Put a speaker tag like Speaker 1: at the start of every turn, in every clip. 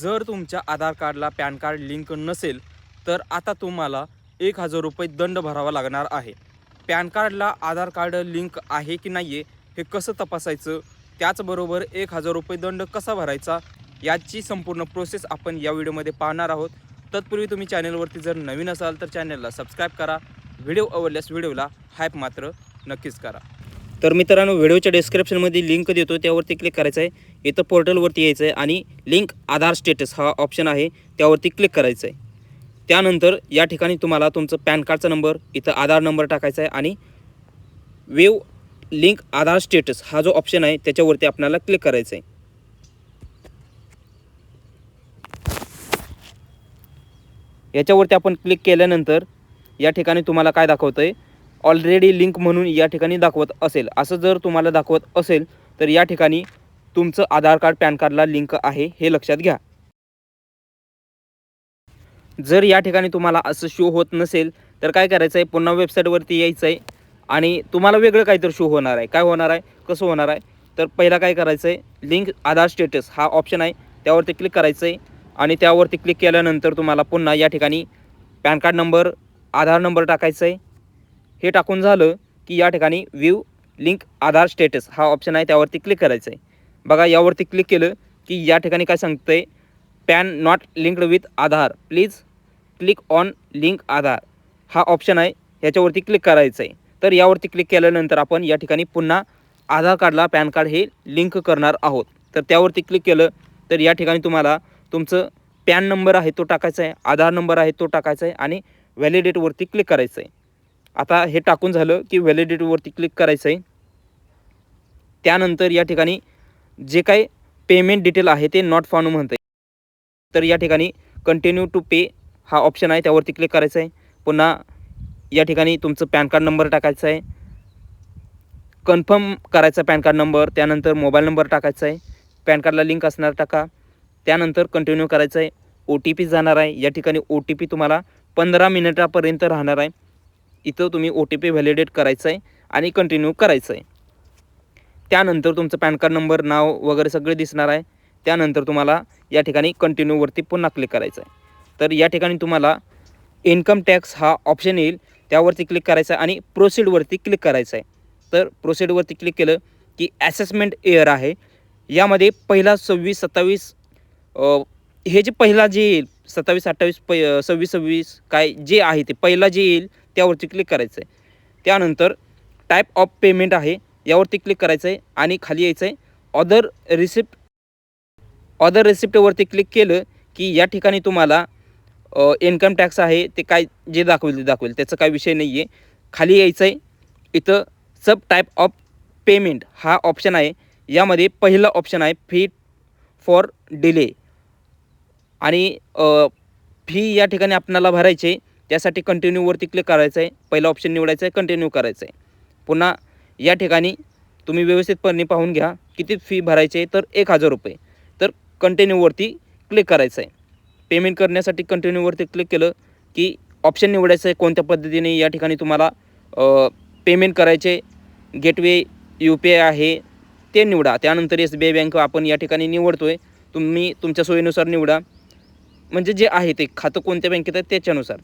Speaker 1: जर तुमच्या आधार कार्डला पॅन कार्ड लिंक नसेल तर आता तुम्हाला एक हजार रुपये दंड भरावा लागणार आहे. पॅन कार्डला आधार कार्ड लिंक आहे की नाही आहे हे कसं तपासायचं? त्याचबरोबर एक हजार रुपये दंड कसा भरायचा? याची संपूर्ण प्रोसेस आपण या व्हिडिओमध्ये पाहणार आहोत. तत्पूर्वी तुम्ही चॅनलवरती जर नवीन असाल तर चॅनलला सबस्क्राईब करा. व्हिडिओ आवडल्यास व्हिडिओला हायप मात्र नक्कीच करा. तर मित्रांनो व्हिडिओच्या डिस्क्रिप्शनमध्ये लिंक देतो त्यावरती क्लिक करायचं आहे. इथं पोर्टलवरती यायचं आहे आणि लिंक आधार स्टेटस हा ऑप्शन आहे त्यावरती क्लिक करायचं आहे. त्यानंतर या ठिकाणी तुम्हाला तुमचं पॅन कार्डचा नंबर इथं आधार नंबर टाकायचा आहे आणि वेव लिंक आधार स्टेटस हा जो ऑप्शन आहे त्याच्यावरती आपल्याला क्लिक करायचं आहे. याच्यावरती आपण क्लिक केल्यानंतर या ठिकाणी तुम्हाला काय दाखवतं आहे ऑलरेडी लिंक म्हणून या ठिकाणी दाखवत असेल. असं जर तुम्हाला दाखवत असेल तर या ठिकाणी तुमचं आधार कार्ड पॅन कार्डला लिंक आहे हे लक्षात घ्या. जर या ठिकाणी तुम्हाला असं शो होत नसेल तर काय करायचं आहे पुन्हा वेबसाईटवरती यायचं आहे आणि तुम्हाला वेगळं काहीतरी शो होणार आहे. काय होणार आहे? कसं होणार आहे? तर पहिला काय करायचं आहे लिंक आधार स्टेटस हा ऑप्शन आहे. त्यावरती क्लिक करायचं आहे आणि त्यावरती क्लिक केल्यानंतर तुम्हाला पुन्हा या ठिकाणी PAN card number Aadhaar number टाकायचं आहे हे टाकून झालं की या ठिकाणी व्ह्यू लिंक आधार स्टेटस हा ऑप्शन आहे त्यावरती क्लिक करायचं आहे बघा यावरती क्लिक केलं की या ठिकाणी काय सांगतं आहे PAN not linked with Aadhaar. Please click on link Aadhaar. हा ऑप्शन आहे याच्यावरती क्लिक करायचं आहे तर यावरती क्लिक केल्यानंतर आपण या ठिकाणी पुन्हा आधार कार्डला पॅन कार्ड हे लिंक करणार आहोत. तर त्यावरती क्लिक केलं तर या ठिकाणी तुम्हाला तुमचं पॅन नंबर आहे तो टाकायचा आहे आधार नंबर आहे तो टाकायचा आहे आणि व्हॅलिडेटवरती क्लिक करायचं आहे आता हे टाकून झालं की व्हॅलिडेटवरती क्लिक करायचं आहे. त्यानंतर या ठिकाणी जे काही पेमेंट डिटेल आहे ते नॉट फाउंड म्हणतं आहे तर या ठिकाणी कंटिन्यू टू पे हा ऑप्शन आहे त्यावरती क्लिक करायचं आहे. पुन्हा या ठिकाणी तुमचं पॅन कार्ड नंबर टाकायचा आहे. कन्फर्म करायचा पॅन कार्ड नंबर त्यानंतर मोबाईल नंबर टाकायचा आहे. पॅन कार्डला लिंक असणार टाका. त्यानंतर कंटिन्यू करायचं आहे. ओ टी पी जाणार आहे. या ठिकाणी ओ टी पी तुम्हाला पंधरा मिनिटापर्यंत राहणार आहे. इथं तुम्ही ओ टी पी व्हॅलिडेट करायचं आहे आणि कंटिन्यू करायचं आहे त्यानंतर तुमचं पॅन कार्ड नंबर नाव वगैरे सगळे दिसणार आहे. त्यानंतर तुम्हाला या ठिकाणी कंटिन्यूवरती पुन्हा क्लिक करायचं आहे तर या ठिकाणी तुम्हाला इन्कम टॅक्स हा ऑप्शन येईल. त्यावरती क्लिक करायचं आहे आणि प्रोसीडवरती क्लिक करायचं आहे तर प्रोसीडवरती क्लिक केलं की ॲसेसमेंट एअर आहे. यामध्ये पहिला सव्वीस सत्तावीस हे जे पहिला जे येईल सत्तावीस अठ्ठावीस पै सव्वीस सव्वीस काय जे आहे ते पहिला जे येईल त्यावरती क्लिक करायचं आहे त्यानंतर टाईप ऑफ पेमेंट आहे यावरती क्लिक करायचं आहे आणि खाली यायचं आहे ऑदर रिसिप्ट ऑदर रिसिप्टवरती क्लिक केलं की या ठिकाणी तुम्हाला इन्कम टॅक्स आहे ते काय जे दाखवेल ते दाखवेल त्याचा काय विषय नाही आहे खाली यायचं आहे इथं सब टाईप ऑफ पेमेंट हा ऑप्शन आहे. यामध्ये पहिलं ऑप्शन आहे फी फॉर डिले आणि फी या ठिकाणी आपणाला भरायची आहे त्यासाठी कंटिन्यूवरती क्लिक करायचं आहे पहिला ऑप्शन निवडायचं आहे कंटिन्यू करायचं आहे पुन्हा या ठिकाणी तुम्ही व्यवस्थितपणे पाहून घ्या. किती फी भरायची आहे? तर एक हजार रुपये. तर कंटिन्यूवरती क्लिक करायचं आहे पेमेंट करण्यासाठी कंटिन्यूवरती क्लिक केलं की ऑप्शन निवडायचं आहे कोणत्या पद्धतीने. या ठिकाणी तुम्हाला पेमेंट करायचे. गेटवे यू पी आय आहे ते निवडा. त्यानंतर एस बी आय बँक आपण या ठिकाणी निवडतो आहे तुम्ही तुमच्या सोयीनुसार निवडा. म्हणजे जे आहे ते खातं कोणत्या बँकेत आहे त्याच्यानुसार.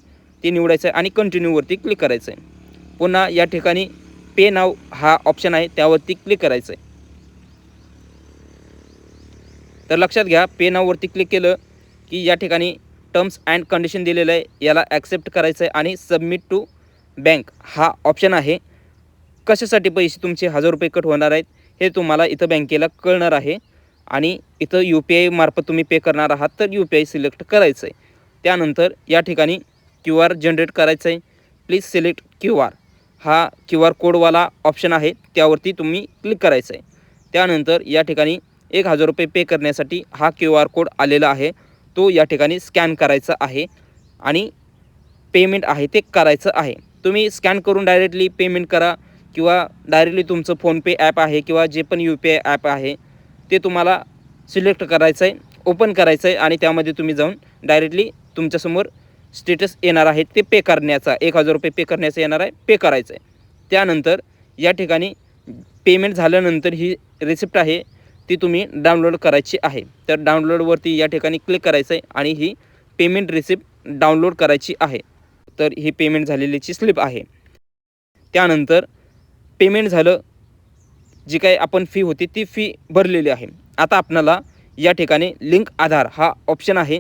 Speaker 1: ते निवडायचं आहे आणि कंटिन्यूवरती क्लिक करायचं आहे पुन्हा या ठिकाणी पे नाव हा ऑप्शन आहे त्यावरती क्लिक करायचं आहे तर लक्षात घ्या पे नाववरती क्लिक केलं की या ठिकाणी टर्म्स अँड कंडिशन दिलेलं आहे याला ॲक्सेप्ट करायचं आहे आणि सबमिट टू बँक हा ऑप्शन आहे. कशासाठी पैसे तुमचे हजार रुपये कट होणार आहेत हे तुम्हाला इथं बँकेला कळणार आहे. आणि इथं यू पी आय मार्फत तुम्ही पे करणार आहात तर यू पी आय सिलेक्ट करायचं आहे त्यानंतर या ठिकाणी क्यू आर जनरेट करायचं आहे प्लीज सिलेक्ट क्यू आर. हा क्यू आर कोडवाला ऑप्शन आहे. त्यावरती तुम्ही क्लिक करायचं आहे त्यानंतर या ठिकाणी एक हजार रुपये पे करण्यासाठी हा क्यू आर कोड आलेला आहे. तो या ठिकाणी स्कॅन करायचा आहे. आणि पेमेंट आहे ते करायचं आहे. तुम्ही स्कॅन करून डायरेक्टली पेमेंट करा किंवा डायरेक्टली तुमचं फोनपे ॲप आहे किंवा जे पण यू पी आय ॲप आहे ते तुम्हाला सिलेक्ट करायचं आहे ओपन करायचं आहे आणि त्यामध्ये तुम्ही जाऊन डायरेक्टली तुमच्यासमोर स्टेटस येणार आहे ते पे करण्याचा. एक हजार रुपये पे करण्याचा येणार आहे पे करायचं आहे. त्यानंतर या ठिकाणी पेमेंट झाल्यानंतर ही रिसिप्ट आहे ती तुम्ही डाउनलोड करायची आहे. तर डाउनलोडवरती या ठिकाणी क्लिक करायचं आहे आणि ही पेमेंट रिसिप्ट डाउनलोड करायची आहे. तर ही पेमेंट झालेलीची स्लिप आहे. त्यानंतर पेमेंट झालं जी काही आपण फी होती ती फी भरलेली आहे. आता आपणाला या ठिकाणी लिंक आधार हा ऑप्शन आहे.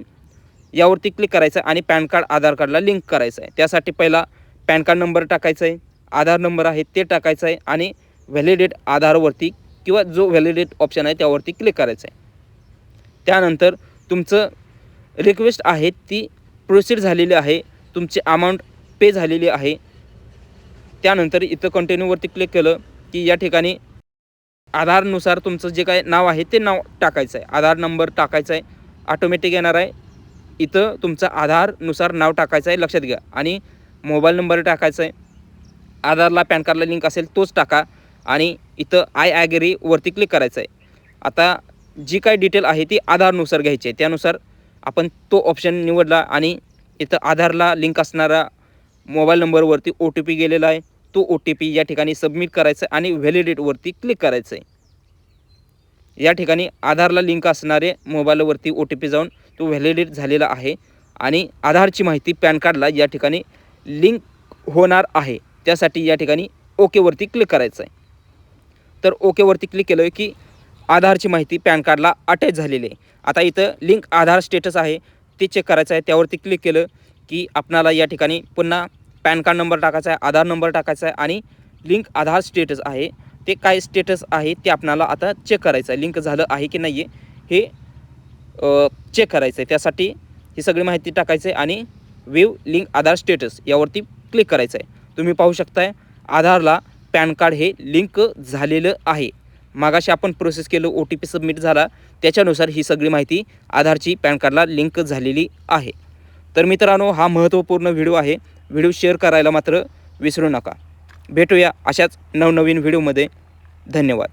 Speaker 1: यावरती क्लिक करायचं आहे आणि पॅन कार्ड आधार कार्डला लिंक करायचं आहे. त्यासाठी पहिला पॅन कार्ड नंबर टाकायचा आहे आधार नंबर आहे ते टाकायचं आहे आणि व्हॅलिडेट आधारवरती किंवा जो व्हॅलिडेट ऑप्शन आहे त्यावरती क्लिक करायचं आहे. त्यानंतर तुमचं रिक्वेस्ट आहे ती प्रोसीड झालेली आहे तुमची अमाऊंट पे झालेली आहे. त्यानंतर इथं कंटिन्यूवरती क्लिक केलं की या ठिकाणी आधारनुसार तुमचं जे काय नाव आहे ते नाव टाकायचं आहे. आधार नंबर टाकायचा आहे ऑटोमॅटिक येणार आहे. इथं तुमचा आधारनुसार नाव टाकायचं आहे लक्षात घ्या. आणि मोबाईल नंबर टाकायचा आहे. आधारला पॅन कार्डला लिंक असेल तोच टाका. आणि इथं आय ॲगरीवरती क्लिक करायचं आहे. आता जी काय डिटेल आहे ती आधारनुसार घ्यायची आहे. त्यानुसार आपण तो ऑप्शन निवडला आणि इथं आधारला लिंक असणारा मोबाईल नंबरवरती ओ टी पी गेलेला आहे. तो ओ टी पी या ठिकाणी सबमिट करायचा आहे आणि व्हॅलिडेटवरती क्लिक करायचं आहे. या ठिकाणी आधारला लिंक असणारे मोबाईलवरती ओ टी पी जाऊन तो व्हॅलिडेट झालेला आहे. आणि आधारची माहिती पॅन कार्डला या ठिकाणी लिंक होणार आहे. त्यासाठी या ठिकाणी ओकेवरती क्लिक करायचं आहे तर ओकेवरती क्लिक केलं की आधारची माहिती पॅन कार्डला अटॅच झालेली आहे. आता इथं लिंक आधार स्टेटस आहे. ते चेक करायचं आहे. त्यावरती क्लिक केलं की आपणाला या ठिकाणी पुन्हा पॅन कार्ड नंबर टाकायचा आहे आधार नंबर टाकायचा आहे आणि लिंक आधार स्टेटस आहे. ते काय स्टेटस आहे ते आपणाला आता चेक करायचं आहे. लिंक झालं आहे की नाही आहे हे चेक करायचं आहे त्यासाठी ही सगळी माहिती टाकायचं आहे आणि वेव लिंक आधार स्टेटस यावरती क्लिक करायचं आहे तुम्ही पाहू शकताय आधारला पॅन कार्ड हे लिंक झालेलं आहे. मागाशी आपण प्रोसेस केलं ओ टी पी सबमिट झाला त्याच्यानुसार ही सगळी माहिती आधारची पॅन कार्डला लिंक झालेली आहे. तर मित्रांनो हा महत्त्वपूर्ण व्हिडिओ आहे. व्हिडिओ शेअर करायला मात्र विसरू नका. भेटूया अशाच नवनवीन व्हिडिओमध्ये धन्यवाद.